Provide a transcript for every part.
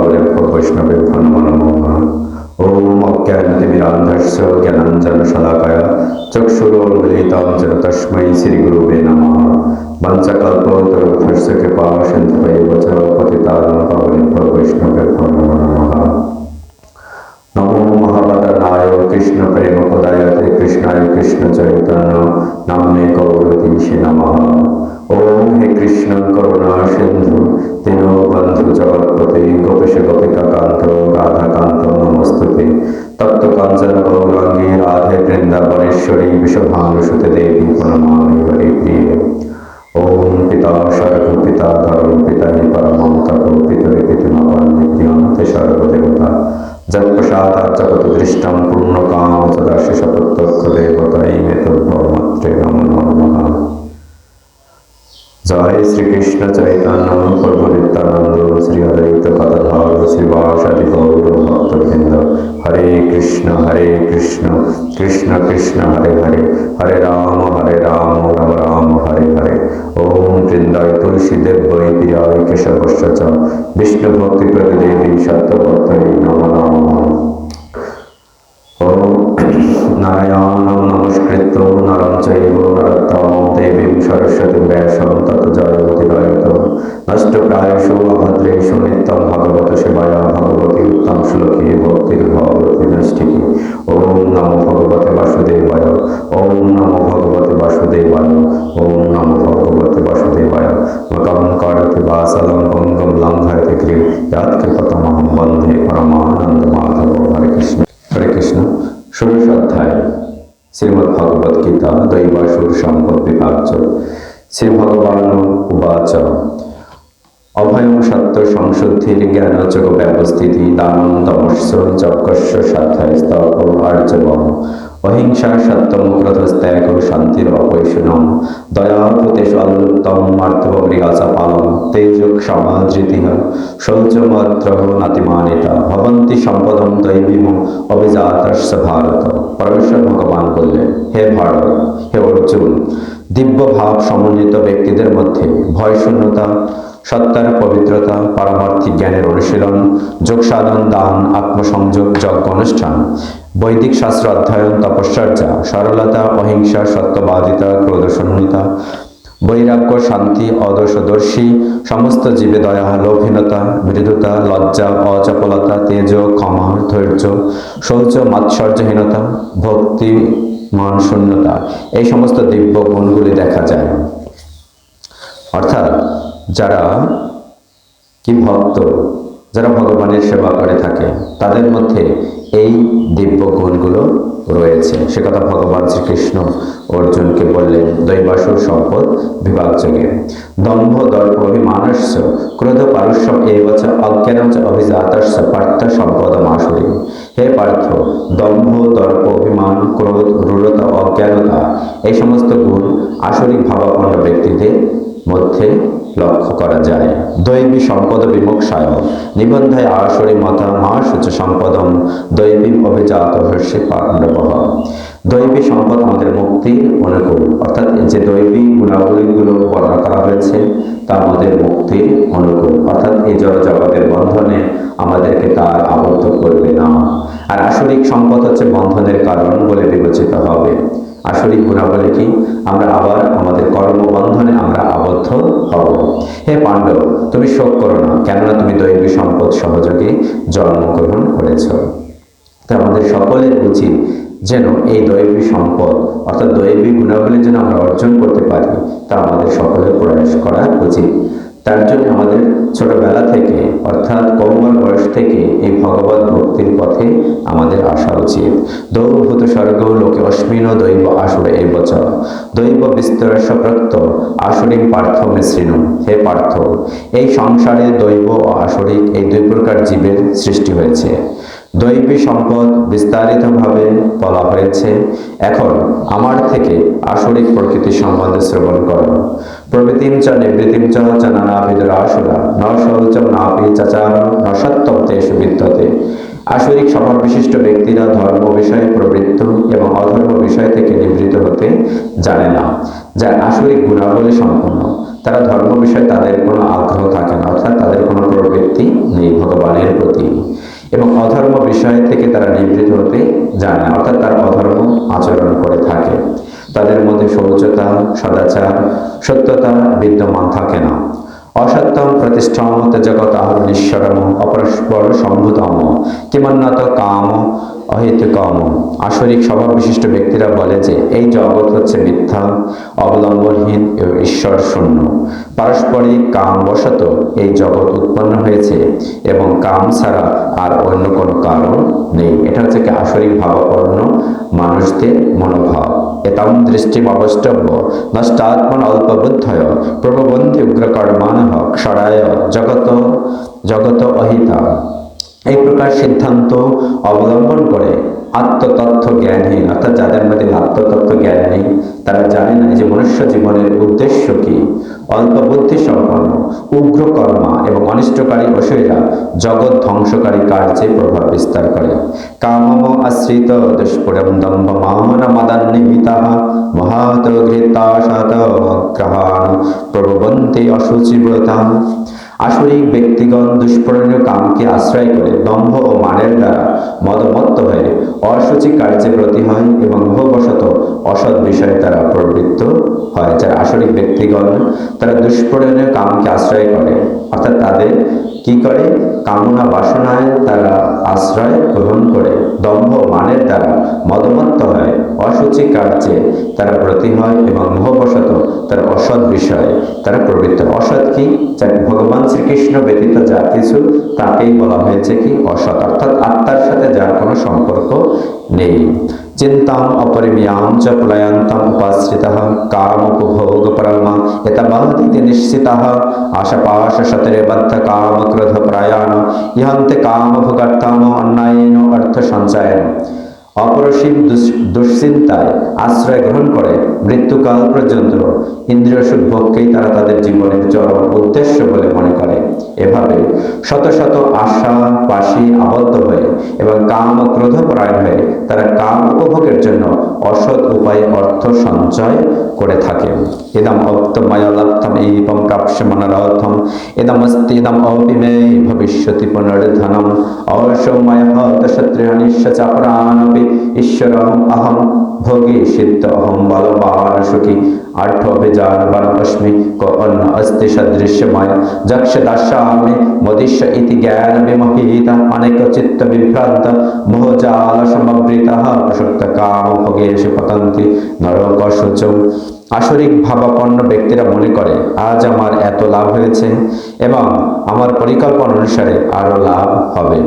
পাবনেভ্যো বৈষ্ণবেভ্যো নমো নমঃ ওম অজ্ঞানতিমিরান্ধস্য জ্ঞানাঞ্জনশলাকয়া চক্ষুরোন্মিলিतं যেন তস্मै শ্রীগুরুবে নমঃ। পঞ্চকল্পতরুভ্যস্য কৃপা সিন্ধুভৈব চ পতিতানাং পাবনেভ্যো বৈষ্ণবেভ্যো নমো নমঃ কৃষ্ণ প্রেম পদায়তে কৃষ্ণায় কৃষ্ণ চৈতন্য নামে গৌরদীশে নমঃ। ওম হে কৃষ্ণ, করুণা সিন্ধু। তিন বন্ধু জগৎপতি গোপেশ গোপিকা কান্ত রাধা কান্ত নমস্তুতে। তপ্ত কাঞ্চন গৌরাঙ্গী রাধে বৃন্দাবনেশ্বরী বিশ্বভানুসুতে দেবী প্রণমামি হরি প্রিয়। ওম পিতা স্বর্গ পিতা, ধর্ম পিতা হি পরমং তপ পিতরে পিতুমাবান নিত্যন্তে সর্বদেবতা। যৎপ্রসাদাৎ জগৎ দৃষ্টং পূর্ণকাম সদাশিষ প্রত্যক্ষ দেবতাই মেতুর্ভমাত্রে নমো নমঃ। জয় শ্রীকৃষ্ণ চৈতন্য প্রভু নিত্যানন্দ শ্রী অদ্বৈত গদাধর শ্রীবাসাদি গৌর ভক্তবৃন্দ হরে কৃষ্ণ হরে কৃষ্ণ কৃষ্ণ কৃষ্ণ, হরে হরে। হরে রাম হরে রাম রাম রাম, হরে হরে। ওম বৃন্দায় তুলসী দেব্যই প্রিয়ায় কেশবশ্য চ বিষ্ণু ভক্তি প্রতি দেবী সত্যভক্তৈ নমো নমঃ। ওম নারায়ণং নমস্কৃত্য নরং চৈব নরোত্তমং। দেবীং সরস্বতীং ব্যাসং তত জয়মতিরয়ত নষ্টপ্রায়সু অভদ্রেষু নিত্যং ভগবত সেবায়া ভগবতী উত্তম শ্লোকে ভক্তির ভগবতী নষ্টিকে। ওম নমো ভগবতে বাসুদেবায়, ওম নমো ভগবতে বাসুদেবায়, ওম নমো ভগবতে বাসুদেবায়। মকং করতি বাসলং ভঙ্গম লঙ্ঘয়তে ক্রিম। ইয়াৎ কৃপতমহং বন্দে পরমানন্দ মাধব। হরে কৃষ্ণ। হরে কৃষ্ণ। ষোড়শ অধ্যায়। শ্রীমদ্ ভগবত গীতা দৈবাসুর সম্পদ বিভাজ্য। শ্রী ভগবান উবাচ অভয়ং সত্য সংশুদ্ধির জ্ঞানযোগ ব্যবস্থিতি দানম তমস্য যজ্ঞস্য সাধ্যায় স্তব আর্যবম অহিংসা সত্যম ক্রোধস্ত্যাগ শান্তির অপৈশুনম দয়া ভূতেষু অলুত্তম মার্তব গৃহাচা পালম তেজ ক্ষমা ধৃতিহ শৌচমাত্র নাতিমানিতা। ভবন্তি সম্পদম দৈবীম অভিজাতস্য ভারত। পরমেশ্বর ভগবান বললেন, হে ভারত, হে অর্জুন দিব্য ভাব সমন্বিত ব্যক্তিদের মধ্যে ভয় শূন্যতা সত্তার পবিত্রতা, পারমার্থিক জ্ঞানের অনুশীলন যোগ সাধন দান, আত্মসংযোগ, যজ্ঞ অনুষ্ঠান বৈদিক শাস্ত্র অধ্যয়ন তপস্যার্চা সরলতা, অহিংসা, সত্যবাদিতা ক্রোধশূন্যতা বৈরাগ্য, শান্তি অদর্শদর্শী সমস্ত জীবে দয়া, লোভহীনতা মৃদুতা লজ্জা, অচপলতা, তেজ, ক্ষমা, ধৈর্য, শৌচ, মাৎসর্যহীনতা, ভক্তি, মান শূন্যতা, এই সমস্ত দিব্য গুণগুলি দেখা যায়। অর্থাৎ যারা কি ভক্ত যারা ভগবানের সেবা করে থাকে, তাদের মধ্যে এই দিব্য গুণগুলো রয়েছে। সে কথা ভগবান শ্রীকৃষ্ণ অর্জুনকে বললেন, দৈবাসুর সম্পদ বিভাগযোগে। দম্ভ দর্প অভিমানস্য ক্রোধ পারস্যম এবচ অজ্ঞানম চ অভিজাতস্য পার্থ সম্পদ মাসুরি হে পার্থ, দম্ভ দর্প অভিমান ক্রোধ রূঢ়তা অজ্ঞানতা, এই সমস্ত গুণ আসরিক ভাবাপন্ন ব্যক্তিদের মধ্যে লক্ষ্য করা যায়। দৈবী সম্পদ বিমোক্ষায় নিবন্ধায় আসরে মতা মা সূচ সম্পদম। দৈবী অভিজাত হর্ষে পাণ্ডব। দৈবী সম্পদ আমাদের মুক্তির অনুকূল। অর্থাৎ যে দৈবী গুণাবলীগুলো বর্ণনা করা হয়েছে, তা আমাদের মুক্তির অনুকূল। অর্থাৎ এই জগতের বন্ধনে আমাদেরকে তার আবদ্ধ করবে না। আর আসরিক সম্পদ হচ্ছে বন্ধনের কারণ বলে বিবেচিত হবে। আসরিক গুণাবলী কি? আমরা আবার আমাদের কর্মবন্ধনে আমরা আবদ্ধ হব। হে পাণ্ডব, তুমি শোক করো না, কেননা তুমি দৈবী সম্পদ সহযোগে জন্মগ্রহণ করেছ। তো আমাদের সকলের উচিত যেন এই দৈবী সম্পদ, অর্থাৎ দৈবী গুণাবলী যেন আমরা অর্জন করতে পারি, তা আমাদের সকলের প্রয়াস করা উচিত। তার জন্য আমাদের ছোটবেলা থেকে, অর্থাৎ কৌমার বয়স থেকে এই ভগবত ভক্তির পথে আমাদের আসা উচিত। দৌভূত স্বর্গ, লোকে অস্মিন দৈব আসুর এই বচন দৈব বিস্তরস প্রত্য আসরিক পার্থ মিশ্রিন হে পার্থ, এই সংসারে দৈব ও আসরিক এই দুই প্রকার জীবের সৃষ্টি হয়েছে। দৈবী সম্পদ বিস্তারিতভাবে বলা হয়েছে। এখন আমার থেকে আসরিক প্রকৃতি সম্বন্ধে শ্রবণ করো। প্রবৃতিম চ নিবৃতিম চ জনানাভিদুর আসুরা ন শৌচম নাপি চাচার ন সত্যম তেষু বিদ্যতে। আসরিক স্বভাব বিশিষ্ট ব্যক্তিরা ধর্ম বিষয়ে প্রবৃত্ত এবং অধর্ম বিষয় থেকে নিবৃত হতে জানে না। যার আসরিক গুণাবলী সম্পন্ন তারা ধর্ম বিষয়ে তাদের কোনো আগ্রহ থাকে না, অর্থাৎ তাদের কোনো প্রবৃত্তি নেই ভগবানের প্রতি। এবং অধর্ম বিষয় থেকে তারা নিবৃত হতে যায় না, অর্থাৎ তারা অধর্ম আচরণ করে থাকে। তাদের মধ্যে শৌচতা, সদাচার, সত্যতা বিদ্যমান থাকে না। অসত্যম প্রতিষ্ঠামত জগৎ আহর নিঃস্বরম, অপরস্পর সম্ভূতম। কিমন্নত কাম অহেতুকম আসরিক স্বভাব বিশিষ্ট ব্যক্তিরা বলে যে, এই জগৎ হচ্ছে মিথ্যা, অবলম্বনহীন এবং ঈশ্বর শূন্য পারস্পরিক কাম বশত এই জগৎ উৎপন্ন হয়েছে এবং কাম ছাড়া আর অন্য কোনো কারণ নেই। এটা হচ্ছে কি আসরিক ভাবাপন্ন মানুষদের মনোভাব। এতম দৃষ্টি অবষ্টব্য নষ্টাত্মন অল্পবুদ্ধয় প্রবন্ধী উগ্রকর্মান ক্ষরায় জগত জগত অহিতা এই প্রকার সিদ্ধান্ত অবলম্বন করে আত্মতত্ত্ব জ্ঞানহীন অর্থাৎ যাদের মধ্যে আত্মতত্ত্ব জ্ঞান নেই, তারা জানে না যে মনুষ্য জীবনের উদ্দেশ্য কি। অল্প বুদ্ধি সম্পন্ন, উগ্র কর্মা এবং অনিষ্টকারী অসুরেরা জগৎ ধ্বংসকারী কার্যে প্রভাব বিস্তার করে। কামম আশ্রিত দুষ্পুরম দম্ভ মামন মহাত ঘৃতাশাত গ্রহাণ প্রবন্তে অসুচিব্রতাম আসরিক ব্যক্তিগণ দুষ্পরণীয় কামকে আশ্রয় করে দম্ভ ও মানের দ্বারা মদমত্ত হয়ে অসুচি কার্যে ব্রতী হয় এবং ভবশত অসৎ বিষয়ে তারা প্রবৃত্ত হয়। যারা আসরিক ব্যক্তিগণ তারা দুষ্পরণীয় কামকে আশ্রয় করে, অর্থাৎ তাদের কি করে? কামনা বাসনায় তারা আশ্রয় গ্রহণ করে, দম্ভ মানের দ্বারা মদমত্ত হয়, অসুচি কার্যে তারা ব্রতী হয় এবং মোহবশত তারা অসৎ বিষয়ে তারা প্রবৃত্ত অসৎ কি? ভগবান শ্রীকৃষ্ণ ব্যতীত যা কিছু, তাকেই বলা হয়েছে কি? অসৎ। অর্থাৎ আত্মার সাথে যার কোনো সম্পর্ক নেই। চিন্তাম অপরিমিয়াম চ প্রলয়ন্তম উপাশ্রিত কাম উপভোগ পরমা এতবাহতিতে নিশ্চিত আশাপাশ শতরে বদ্ধ কাম ক্রোধ প্রয়াণ ইহন্তে কাম ভোগার্থম অন্যায়েন অর্থ সঞ্চয়ন অপরসীম দুশ্চিন্তায় আশ্রয় গ্রহণ করে মৃত্যুকাল পর্যন্ত ইন্দ্রিয় সুখ ভোগকেই তারা তাদের জীবনের চরম উদ্দেশ্য বলে মনে করে এভাবে শত শত আশা পাশি আবদ্ধ হয়ে এবং কাম ক্রোধ পরায়ণ হয়ে তারা কাম উপভোগের জন্য অসৎ উপায়ে অর্থ সঞ্চয় করে থাকে। ইদম অপ্তময়লব্ধম এইবম প্রাপ্যমানরথম ইদমস্তি ইদম অপিমেয় ভবিষ্যতি পুনর্ধনম অবশ্যময় হতশত্রুনিশ্চ চাপরানপি। ঈশ্বর অহম ভোগী সিদ্ধ অহম বলবান সুখী। প্রসক্ত কাম ভোগেশ পতন্তি নরক সূচম আসরিক ভাবাপন্ন ব্যক্তিরা মনে করে, আজ আমার এত লাভ হয়েছে এবং আমার পরিকল্পনা অনুসারে আরও লাভ হবে।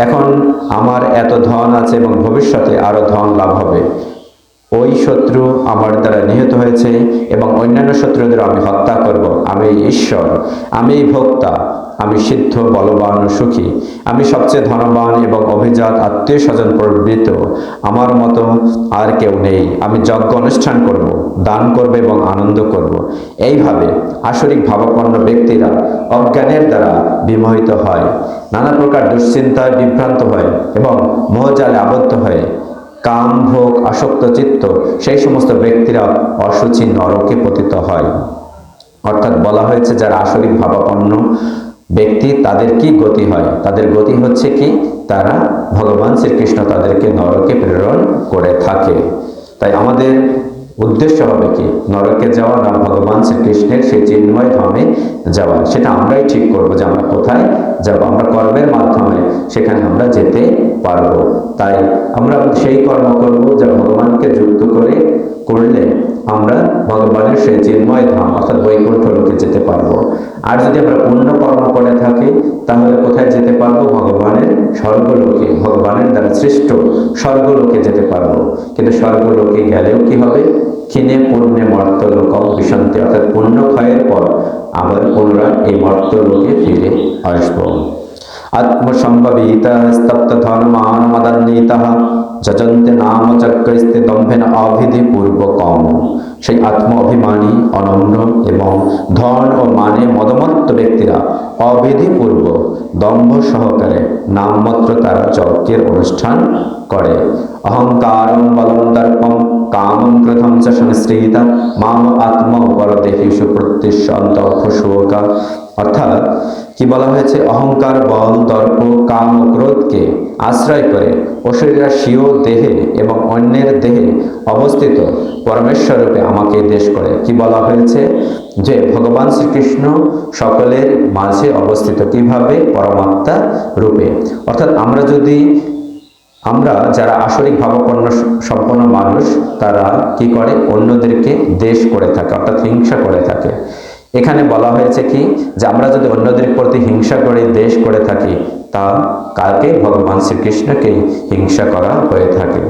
এখন আমার এত ধন আছে এবং ভবিষ্যতে আরও ধন লাভ হবে। ওই শত্রু আমার দ্বারা নিহত হয়েছে এবং অন্যান্য শত্রুদের আমি হত্যা করব। আমি ঈশ্বর, আমি ভোক্তা, আমি সিদ্ধ, বলবান ও সুখী। আমি সবচেয়ে ধনবান এবং অভিজাত আত্মীয় স্বজন প্রবৃত আমার মতো আর কেউ নেই। আমি যজ্ঞ অনুষ্ঠান করব, দান করব এবং আনন্দ করব। এইভাবে আসরিক ভাবাপন্ন ব্যক্তিরা অজ্ঞানের দ্বারা বিমোহিত হয়। নানা প্রকার দুশ্চিন্তায় বিভ্রান্ত হয় এবং মোহজালে আবদ্ধ হয়ে। কাম ভোগ আসক্ত চিত্ত, সেই সমস্ত ব্যক্তিরা অসুচি নরকে পতিত হয়। অর্থাৎ বলা হয়েছে, যারা আসরিক ভাবাপন্ন ব্যক্তি, তাদের কি গতি হয়? তাদের গতি হচ্ছে কি? তারা ভগবান শ্রীকৃষ্ণ তাদেরকে নরকে প্রেরণ করে থাকে। তাই আমাদের উদ্দেশ্য হবে কি? নরকে যাওয়া না ভগবান শ্রীকৃষ্ণের সেই চিন্ময় ধামে যাওয়া। সেটা আমরাই ঠিক করব যে আমরা কোথায় যাব, আমরা কর্মের মাধ্যমে সেখানে আমরা যেতে পারব। তাই আমরা সেই কর্ম করব যা ভগবানকে যুক্ত করে করলে আমরা ভগবানের সেই চিন্ময় ধাম, অর্থাৎ বৈকুণ্ঠ লোকে যেতে পারব। আর যদি আমরা পুণ্য কর্ম করে থাকি, তাহলে কোথায় যেতে পারব? ভগবানের স্বর্গলোকে, ভগবানের দ্বারা সৃষ্ট স্বর্গলোকে যেতে পারব। কিন্তু স্বর্গলোকে গেলেও কি হবে? ক্ষীণে পূর্ণে মর্তলোকম বিশান্তি অর্থাৎ পুণ্য ক্ষয়ের পর আবার পুনরায় এই মর্তলোকে ফিরে আসব। আত্মসম্ভবীত স্তপ্ত ধর্মান মদান্বিত যজন্তে নাম চক্রস্তে দম্ভেন অভিধি পূর্বকম। সেই আত্ম অভিমানী অনম্র এবং ধন ও মানে মদমত্ত ব্যক্তিরা অবিধিপূর্ব দম্ভ সহকারে নামমাত্র তারা যজ্ঞের অনুষ্ঠান করে। অহংকারম বলম দর্পম কামম ক্রোধম চ মাম আত্ম পরদেহিষু প্রত্যুষন্ত শোকা অর্থাৎ কি বলা হয়েছে? অহংকার, বল দর্প কাম, ক্রোধকে আশ্রয় করে অশরীরা স্বীয় দেহে এবং অন্যের দেহে অবস্থিত পরমেশ্বর রূপে আমাকে দেশ করে। কি বলা হয়েছে? যে ভগবান শ্রীকৃষ্ণ সকলের মাঝে অবস্থিত কীভাবে? পরমাত্মা রূপে। অর্থাৎ আমরা যদি, আমরা যারা আসরিক ভাবাপন্ন সম্পন্ন মানুষ, তারা কি করে? অন্যদেরকে দেশ করে থাকে, অর্থাৎ হিংসা করে থাকে। এখানে বলা হয়েছে কি যে আমরা যদি অন্যদের প্রতি হিংসা করে দেশ করে থাকি, তা কালকে ভগবান শ্রীকৃষ্ণকে হিংসা করা হয়ে থাকে।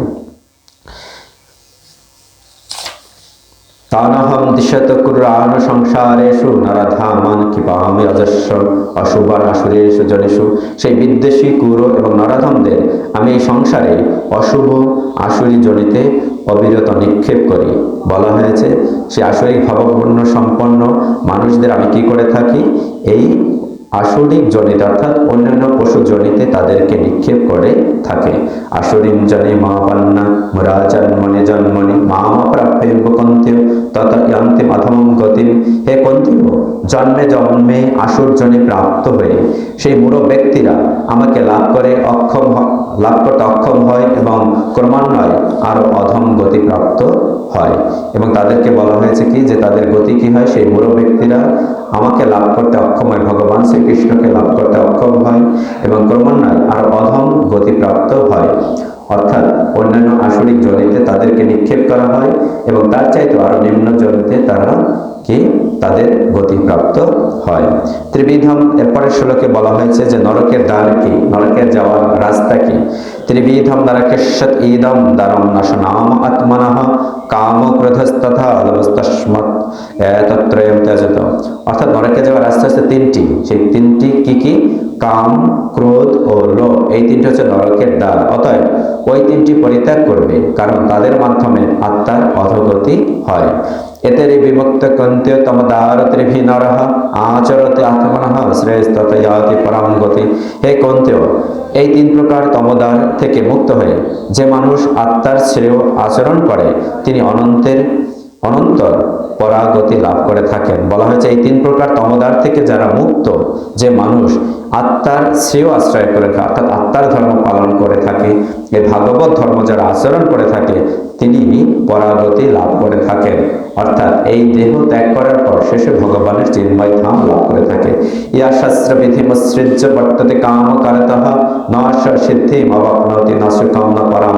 তানহম দিশত কুরআন সংসারেষু নরাধামান কৃপামি অজস্ব অশুভান আসুরেষু জনেষু। সেই বিদ্বেষী কুর এবং নরাধমদের আমি এই সংসারে অশুভ আসুরি জনিতে অবিরত নিক্ষেপ করি। বলা হয়েছে, সে আসরিক ভাবপূর্ণ সম্পন্ন মানুষদের আমি কি করে থাকি? এই আসরিক জনিত অর্থাৎ অন্যান্য পশু জনিতে তাদেরকে নিক্ষেপ করে থাকে। আসরিম জনে মা পান্না মুরা জন্মনে জন্মনি, মা মা প্রাপ্য কন্তেয় তত ইয়ান্তে মাধম গতিম। হে কন্তেয় জন্মে জন্মে আসুর জনে প্রাপ্ত হয়ে সেই মূঢ় ব্যক্তিরা আমাকে লাভ করে অক্ষম লাভ করতে অক্ষম হয় এবং ক্রমান্বয়ে আরও অধম গতি প্রাপ্ত হয়। এবং তাদেরকে বলা হয়েছে কি? যে তাদের গতি কি হয়? সেই মূঢ় ব্যক্তিরা আমাকে লাভ করতে অক্ষম হয়। ভগবান শ্রীকৃষ্ণকে লাভ করতে অক্ষম হয় এবং ক্রমান্বয়ে আর অধম গতি প্রাপ্ত হয়। অর্থাৎ অন্যান্য আসরিক জনিতে তাদেরকে নিক্ষেপ করা হয় এবং তার চাইতে আরও নিম্ন জনিতে তারা কি তাদের গতিপ্রাপ্ত হয়। ত্রিবিধম এরপরের শ্লোকে বলা হয়েছে যে নরকের দ্বার কি? নরকের যাওয়ার রাস্তা কি? ত্রিবিধম নরকেশ্বত ইদম দ্বারম নাশনাম আত্মনঃ কাম ক্রোধস্তথা লবস্তস্মৎ তত্রয়ম ত্যাজত। অর্থাৎ নরকে যাওয়ার রাস্তা হচ্ছে তিনটি। সেই তিনটি কি কি? কাম, ক্রোধ ও লোভ। এই তিনটি হচ্ছে নরকের দ্বার। অতএব ওই তিনটি পরিত্যাগ করবে, কারণ তাদের মাধ্যমে আত্মার অধোগতি হয়। এতেরি বিমুক্ত কন্তীয় তম দ্বার ত্রিভি নরহ আচরতে আত্মনঃ শ্রেষ্ঠত ইয়াতি পরম গতি। হে কন্তীয় এই তিন প্রকার তমদার থেকে মুক্ত হয়ে যে মানুষ আত্মার শ্রেয় আচরণ করে, তিনি অনন্তের অনন্তর পরাগতি লাভ করে থাকেন। বলা হয়েছে, এই তিন প্রকার তমদার থেকে যারা মুক্ত, যে মানুষ আত্মার শ্রেয় আশ্রয় করে থাকে, অর্থাৎ আত্মার ধর্ম পালন করে থাকে এই ভাগবত ধর্ম যারা আচরণ করে থাকে তিনি পরাগতি লাভ করে থাকেন। অর্থাৎ এই দেহ ত্যাগ করার পর শেষে ভগবানের চিন্ময় ধাম লাভ করে থাকে। ইয়া শাস্ত্র বিধিমসৃজ্য বর্ততে কাম কারতঃ, নাশ সিদ্ধি অবাপনতি নাশ কামনা পরাম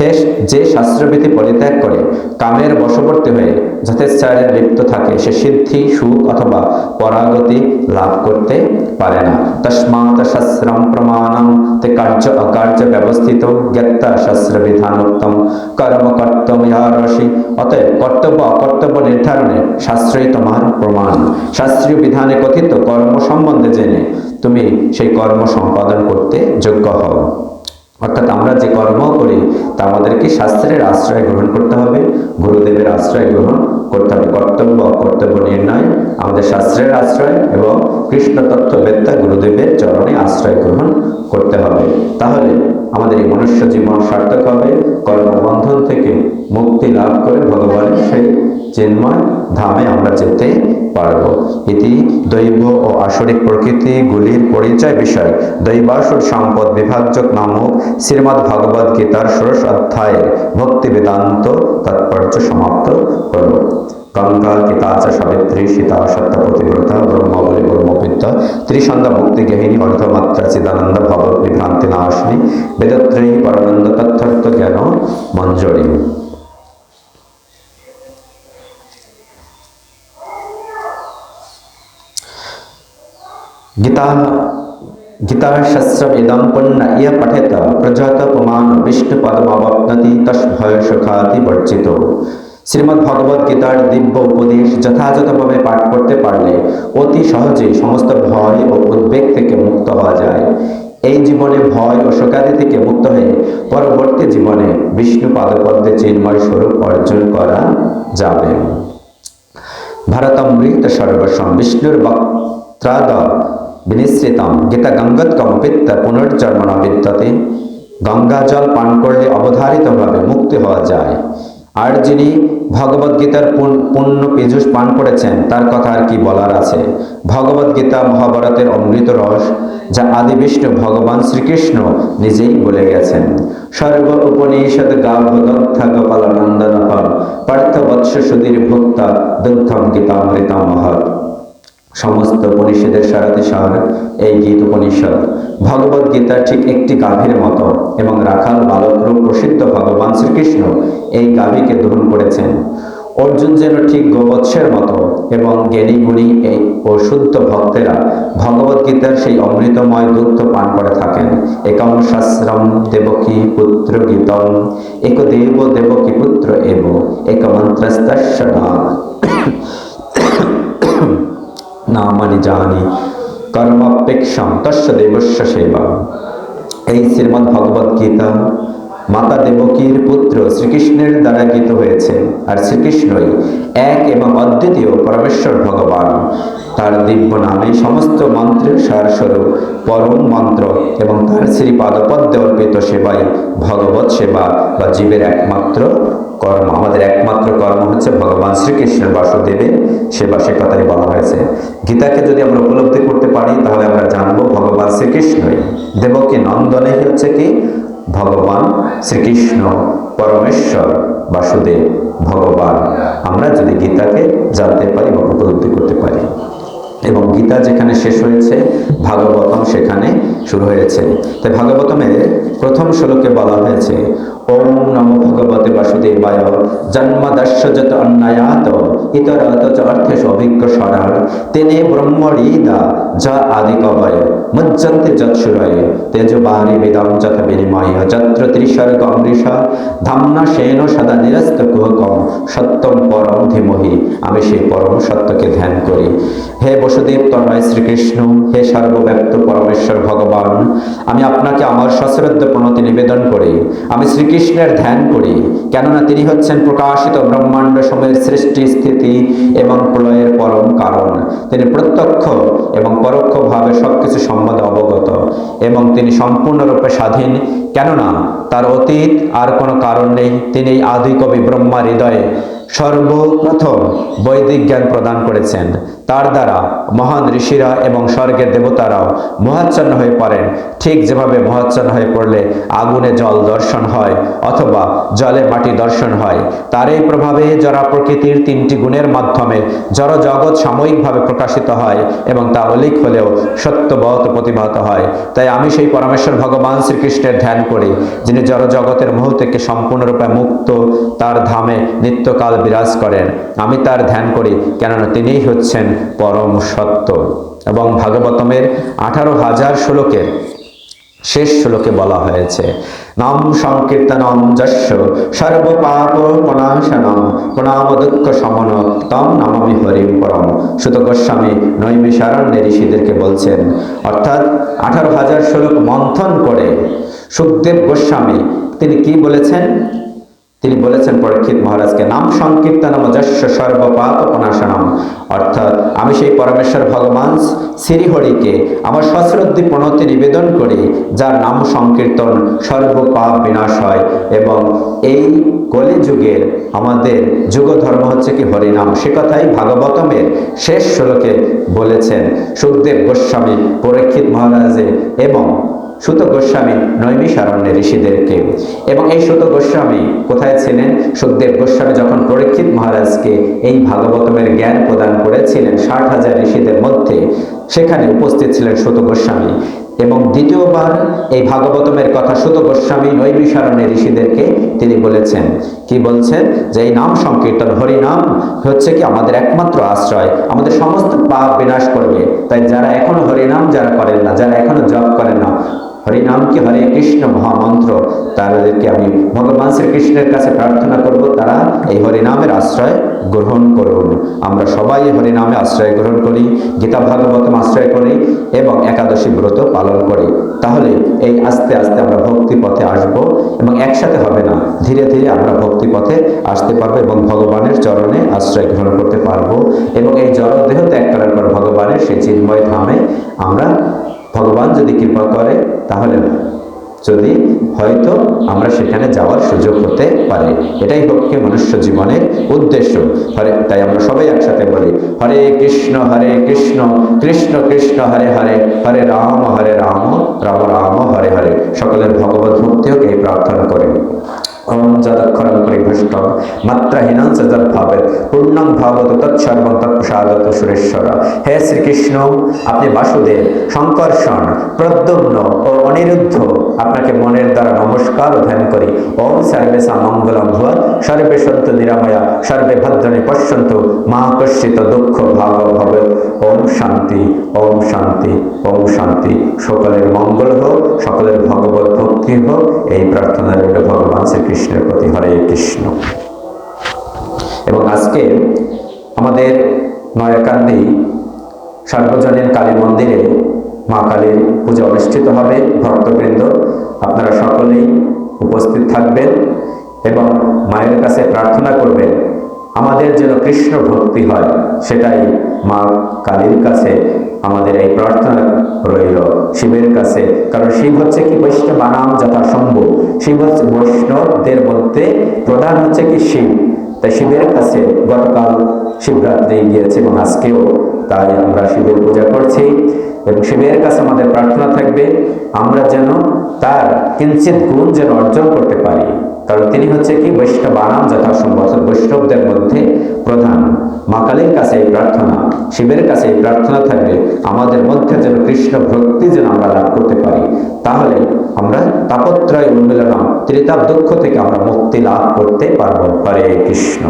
হে যে শাস্ত্রবিধি পরিত্যাগ করে, কামের বশবর্তী হয়ে যথেচ্ছায় লিপ্ত থাকে, সে সিদ্ধি, সুখ অথবা পরাগতি লাভ করতে পারে শাস্ত্রম প্রমাণম তে কার্য অকার্য ব্যবস্থিত জ্ঞাতা শাস্ত্র বিধানোত্তম কর্ম কর্তম রসি অতএব কর্তব্য অকর্তব্য নির্ধারণে শাস্ত্রই তোমার প্রমাণ শাস্ত্রীয় বিধানে কথিত কর্ম সম্বন্ধে জেনে তুমি সেই কর্ম সম্পাদন করতে যোগ্য হও। অর্থাৎ আমরা যে কর্ম করি, তা আমাদেরকে শাস্ত্রের আশ্রয় গ্রহণ করতে হবে, গুরুদেবের আশ্রয় গ্রহণ করতে হবে কর্তব্য কর্তব্য নির্ণয়, আমাদের শাস্ত্রের আশ্রয় এবং কৃষ্ণ তত্ত্ববেত্তা গুরুদেবের চরণে আশ্রয় গ্রহণ করতে হবে। তাহলে আমাদের এই মনুষ্য জীবন সার্থক হবে, কর্মবন্ধন থেকে মুক্তি লাভ করে ভগবানের সেই চিন্ময় ধামে আমরা যেতে পারব। ইতি দৈব ও আসরিক প্রকৃতিগুলির পরিচয় বিষয়। দৈবাসুর সম্পদ বিভাজ্যক নামক শ্রীমদ্ ভগবদ গীতার ষোড়শ অধ্যায়ের ভক্তি বেদান্ত তাৎপর্য সমাপ্ত হল। গঙ্গা গীতা চ সাবিত্রী সীতা সত্য সত্যপতিব্রতা ব্রহ্মবলী ব্রহ্মবিদ্যা ত্রিসন্ধ্যা মুক্তি গেহিনী অর্ধমাত্রা চিদানন্দ ভব বিভ্রান্তি নাশিনী, বেদত্রয়ী পরানন্দ তথ্যর্থ জ্ঞান মঞ্জরী। গীতা গীতাশস্রমিদং পুণ্য ইয় পঠেত, প্রজাত পুমান বিষ্ণু পদমাবপ্নতি তস্ভয় সুখাতি বর্জিত। শ্রীমদ্ ভগবত গীতার দিব্য উপদেশ যথাযথভাবে পাঠ করতে পারলে অতি সহজে সমস্ত ভয় ও উদ্বেগ থেকে মুক্ত হওয়া যায়। এই জীবনে ভয় ও শোকাদি থেকে মুক্ত হয়ে পরবর্তী জীবনে বিষ্ণু পাদপদ্মে চিন্ময় স্বরূপ অর্জন করা যাবে। ভারতমৃত সর্বস্বম বিষ্ণুর বক্ত্রাদ বিনিশ্রিতম গীতা গঙ্গৎকমপিত্ত পুনর্জন্মন বিদ্যতে। গঙ্গা জল পান করলে অবধারিতভাবে মুক্তি হওয়া যায়। আর যিনি ভগবদ গীতার পূর্ণ পীযুষ পান করেছেন, তার কথা আর কি বলার আছে? ভগবদ গীতা মহাভারতের অমৃত রস, যা আদি বিষ্ণু ভগবান শ্রীকৃষ্ণ নিজেই বলে গেছেন। সর্ব উপনিষদ গাভদত্থা গোপাল নন্দন পার্থ বৎস সুধীর ভোক্তা দুগ্ধম গীতামৃতা মহৎ সমস্ত উপনিষদের সারাদিশার এই গীত উপনিষদ। ভগবত গীতার ঠিক একটি গাভীর মতো এবং রাখাল বালক রূপ প্রসিদ্ধ ভগবান শ্রীকৃষ্ণ এই গাভীকে দহন করেছেন। অর্জুন যেন ঠিক গোবৎসের মতো এবং জ্ঞানী গুণী এই ও শুদ্ধ ভক্তেরা ভগবত গীতার সেই অমৃতময় দুগ্ধ পান করে থাকেন। একাম শাস্ত্রম দেবকী পুত্র গীতম এক দেব দেবকী পুত্র এব, এক মন্ত্রস্তস্য নাম। নামানি জানি। কর্মাপেক্ষাম, তস্য দেবস্য সেবা এই শ্রীমদ্ ভগবত গীতা মাতা দেবকীর পুত্র শ্রীকৃষ্ণের দ্বারা গীত হয়েছে। আর শ্রীকৃষ্ণই এক এবং অদ্বিতীয় পরমেশ্বর ভগবান। তার দিব্য নামে সমস্ত মন্ত্রের সারস্বরূপ পরম মন্ত্র এবং তার শ্রী পাদপদ্মে অর্পিত সেবাই ভগবত সেবা বা জীবের একমাত্র কর্ম। আমাদের একমাত্র কর্ম হচ্ছে ভগবান শ্রীকৃষ্ণের বাসুদেবের সেবা। সে কথাই বলা হয়েছে। গীতাকে যদি আমরা উপলব্ধি করতে শ্রীকৃষ্ণই দেবকী নন্দনে হচ্ছে কি? ভগবান শ্রীকৃষ্ণ, পরমেশ্বর, বাসুদেব, ভগবান। আমরা যদি গীতাকে জানতে পারি বা উপলব্ধি করতে পারি। এবং গীতা যেখানে শেষ হয়েছে, ভাগবতম সেখানে শুরু হয়েছে। তাই ভাগবতমের প্রথম শ্লোকে বলা হয়েছে ওম সেন সদা পরম আমি সেই পরম সত্যকে ধ্যান করি। হে বসুদেব, তন্ময় শ্রীকৃষ্ণ, হে সর্বব্যাপ্ত পরমেশ্বর ভগবান, আমি আপনাকে আমার সশ্রদ্ধ প্রণতি নিবেদন করি। আমি শ্রীকৃষ্ণের ধ্যান করি, কেননা তিনি হচ্ছেন প্রকাশিত ব্রহ্মাণ্ড সময়ের সৃষ্টি স্থিতি এবং প্রলয়ের পরম কারণ। তিনি প্রত্যক্ষ এবং পরোক্ষভাবে সবকিছু সম্বন্ধে অবগত এবং তিনি সম্পূর্ণরূপে স্বাধীন। কেননা তার অতীত আর কোনো কারণ নেই, তিনি এই আদি কবি ব্রহ্মার হৃদয়ে সর্বপ্রথম বৈদিক জ্ঞান প্রদান করেছেন। তার দ্বারা মহান ঋষিরা এবং স্বর্গের দেবতারাও মহাচ্ছন্ন হয়ে পড়েন। ঠিক যেভাবে মহাচ্ছন্ন হয়ে পড়লে আগুনে জল দর্শন হয় অথবা জলে মাটি দর্শন হয় তার এই প্রভাবে জরা প্রকৃতির তিনটি গুণের মাধ্যমে জড় জগৎ সাময়িকভাবে প্রকাশিত হয় এবং তা অলিক হলেও সত্যবহত প্রতিভাত হয়। তাই আমি সেই পরমেশ্বর ভগবান শ্রীকৃষ্ণের ধ্যান করি, যিনি জড় জগতের মোহ থেকে সম্পূর্ণরূপে মুক্ত, তার ধামে নিত্যকাল বিরাজ করেন। আমি তার ধ্যান করি, কেননা তিনিই হচ্ছেন পরম সত্য এবং ভাগবতমের আঠারো হাজার শ্লোকের শেষ শ্লোকে বলা হয়েছে, নাম সংকীর্তনম যস্য সর্বপাপ প্রণাশনম প্রণাম দুঃখ সমন তম নামামি হরিম পরম। সুত গোস্বামী নৈমিষারণ্যে ঋষিদেরকে বলছেন, অর্থাৎ আঠারো হাজার শ্লোক মন্থন করে সুখদেব গোস্বামী, তিনি কি বলেছেন? তিনি বলেছেন পরীক্ষিত মহারাজকে, নাম সংকীর্তন যস্য সর্বপাপ প্রণাশনম অর্থাৎ আমি সেই পরমেশ্বর ভগবান শ্রীহরিকে, আমার সশ্রদ্ধি প্রণতি নিবেদন করি, যার নাম সংকীর্তন সর্বপাপ বিনাশ হয়। এবং এই কলিযুগের আমাদের যুগ ধর্ম হচ্ছে কি হরিনাম। সে কথাই ভাগবতমের শেষ শ্লোকে বলেছেন, সুখদেব গোস্বামী পরীক্ষিত মহারাজে এবং সুত গোস্বামী নৈমিষারণ্যে ঋষিদেরকে। এবং এই সুত গোস্বামী কোথায় ছিলেন? সুখদেব গোস্বামী যখন পরীক্ষিত মহারাজকে এই ভাগবতমের জ্ঞান প্রদান করেছিলেন, ষাট হাজার ঋষিদের মধ্যে সেখানে উপস্থিত ছিলেন সুত গোস্বামী। এবং দ্বিতীয়বার এই ভাগবতমের কথা শুধু গোস্বামী নৈবিসারণ্যের ঋষিদেরকে তিনি বলেছেন। কি বলছেন? যে এই নাম সংকীর্তন হরিনাম হচ্ছে কি আমাদের একমাত্র আশ্রয়। আমাদের সমস্ত পাপ বিনাশ করবে। তাই যারা এখনও হরিনাম যারা করেন না, যারা এখনও জপ করেন না হরিনাম কি? হরে কৃষ্ণ মহামন্ত্র। তাদেরকে আমি ভগবান শ্রীকৃষ্ণের কাছে প্রার্থনা করব, তারা এই হরিনামের আশ্রয় গ্রহণ করুন। আমরা সবাই হরিনামে আশ্রয় গ্রহণ করি, গীতা ভাগবতম আশ্রয় করি এবং একাদশী ব্রত পালন করি। তাহলে এই আস্তে আস্তে আমরা ভক্তি পথে আসব এবং একসাথে হবে না, ধীরে ধীরে আমরা ভক্তি পথে আসতে পারব এবং ভগবানের চরণে আশ্রয় গ্রহণ করতে পারব এবং এই জড় দেহ ত্যাগ করার পর ভগবানের সেই চিন্ময় ধামে আমরা ভগবান যদি কৃপা করে, তাহলে যদি হয়তো আমরা সেখানে যাওয়ার সুযোগ হতে পারে। এটাই হচ্ছে মনুষ্য জীবনের উদ্দেশ্য। হরে, তাই আমরা সবাই একসাথে বলি, হরে কৃষ্ণ হরে কৃষ্ণ কৃষ্ণ কৃষ্ণ, হরে হরে হরে রাম হরে রাম রাম রাম, হরে হরে। সকলের ভগবত ভক্তিও এই প্রার্থনা করেন ওম যদক্ষরং পরিভৃষ্টম মাত্রাহীনং চ যদ্ভাবেত পূর্ণং ভাবত তৎসর্বং তৎপ্রসাদত সুরেশ্বর। হে শ্রীকৃষ্ণ, আপনি বাসুদেব শঙ্কর্ষণ প্রদ্যুম্ন ও অনিরুদ্ধ, আপনাকে মনের দ্বারা নমস্কার ও ধ্যান করি। ওম সর্বেশা মঙ্গলম ভুয়া সর্বে সন্ত নিরাময়া, সর্বে ভদ্রণে পশ্যন্ত মা কশ্চিত দুঃখ ভাগ ভবে ওম শান্তি ওম শান্তি ওম শান্তি। সকলের মঙ্গল হোক, সকলের ভগবত ভক্তি হোক, এই প্রার্থনা রইল ভগবান শ্রীকৃষ্ণের প্রতি হরে কৃষ্ণ। এবং আজকে আমাদের নয়াকান্দি সার্বজনীন কালী মন্দিরে মা কালীর পূজা অনুষ্ঠিত হবে, ভক্তবৃন্দ, আপনারা সকলেই উপস্থিত থাকবেন এবং মায়ের কাছে প্রার্থনা করবেন আমাদের যেন কৃষ্ণ ভক্তি হয়, সেটাই মা কালীর কাছে আমাদের এই প্রার্থনা রইল, শিবের কাছে। কারণ শিব হচ্ছে কি বৈষ্ণব বানাম যথাসম্ভব শিব হচ্ছে বৈষ্ণবদের মধ্যে প্রধান হচ্ছে কি শিব। তাই শিবের কাছে গতকাল শিবরাত্রি গিয়েছে এবং আজকেও তাই আমরা শিবের পূজা করছি এবং শিবের কাছে আমাদের প্রার্থনা থাকবে, আমরা যেন তার কিঞ্চিত গুণ যেন অর্জন করতে পারি। কারণ তিনি হচ্ছে কি বৈষ্ণব আনাম যথাসম্ভব বৈষ্ণবদের মধ্যে প্রধান। মা কালীর কাছে এই প্রার্থনা, শিবের কাছে এই প্রার্থনা থাকবে, আমাদের মধ্যে যেন কৃষ্ণ ভক্তি যেন আমরা লাভ করতে পারি। তাহলে আমরা তাপত্রয় উন্মিলনম, ত্রিতাপ দুঃখ থেকে আমরা মুক্তি লাভ করতে পারব। হরে কৃষ্ণ।